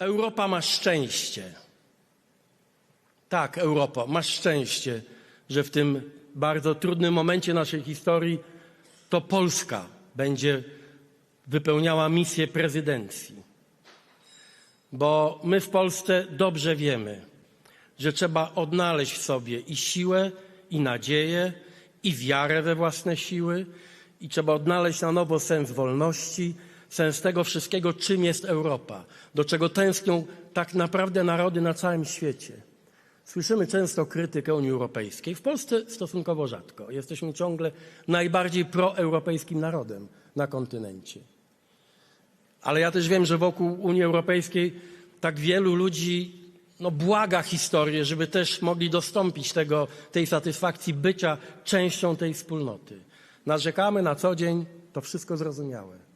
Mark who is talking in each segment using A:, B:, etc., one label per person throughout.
A: Europa ma szczęście. Tak, Europo, masz szczęście, że w tym bardzo trudnym momencie naszej historii to Polska będzie wypełniała misję prezydencji. Bo my w Polsce dobrze wiemy, że trzeba odnaleźć w sobie i siłę, i nadzieję, i wiarę we własne siły, i trzeba odnaleźć na nowo sens wolności, sens tego wszystkiego, czym jest Europa, do czego tęsknią tak naprawdę narody na całym świecie. Słyszymy często krytykę Unii Europejskiej. W Polsce stosunkowo rzadko. Jesteśmy ciągle najbardziej proeuropejskim narodem na kontynencie. Ale ja też wiem, że wokół Unii Europejskiej tak wielu ludzi no, błaga historię, żeby też mogli dostąpić tego, tej satysfakcji bycia częścią tej wspólnoty. Narzekamy na co dzień, to wszystko zrozumiałe.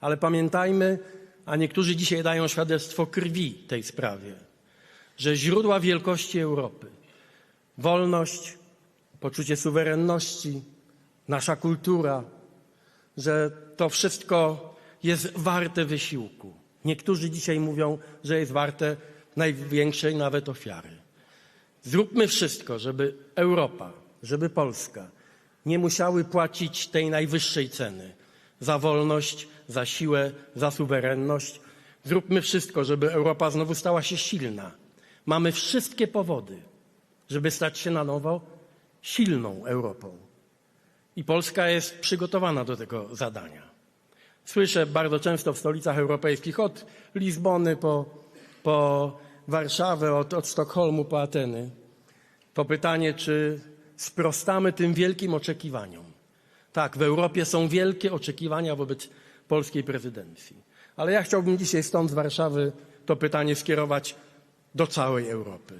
A: Ale pamiętajmy, a niektórzy dzisiaj dają świadectwo krwi tej sprawie, że źródła wielkości Europy, wolność, poczucie suwerenności, nasza kultura, że to wszystko jest warte wysiłku. Niektórzy dzisiaj mówią, że jest warte największej nawet ofiary. Zróbmy wszystko, żeby Europa, żeby Polska nie musiały płacić tej najwyższej ceny za wolność, za siłę, za suwerenność. Zróbmy wszystko, żeby Europa znowu stała się silna. Mamy wszystkie powody, żeby stać się na nowo silną Europą. I Polska jest przygotowana do tego zadania. Słyszę bardzo często w stolicach europejskich, od Lizbony po, po Warszawę, od, od Sztokholmu po Ateny, to pytanie, czy sprostamy tym wielkim oczekiwaniom. Tak, w Europie są wielkie oczekiwania wobec polskiej prezydencji. Ale ja chciałbym dzisiaj stąd z Warszawy to pytanie skierować do całej Europy,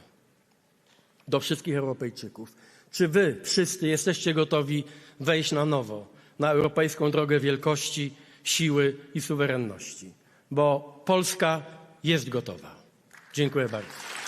A: do wszystkich Europejczyków. Czy wy wszyscy jesteście gotowi wejść na nowo na europejską drogę wielkości, siły i suwerenności? Bo Polska jest gotowa. Dziękuję bardzo.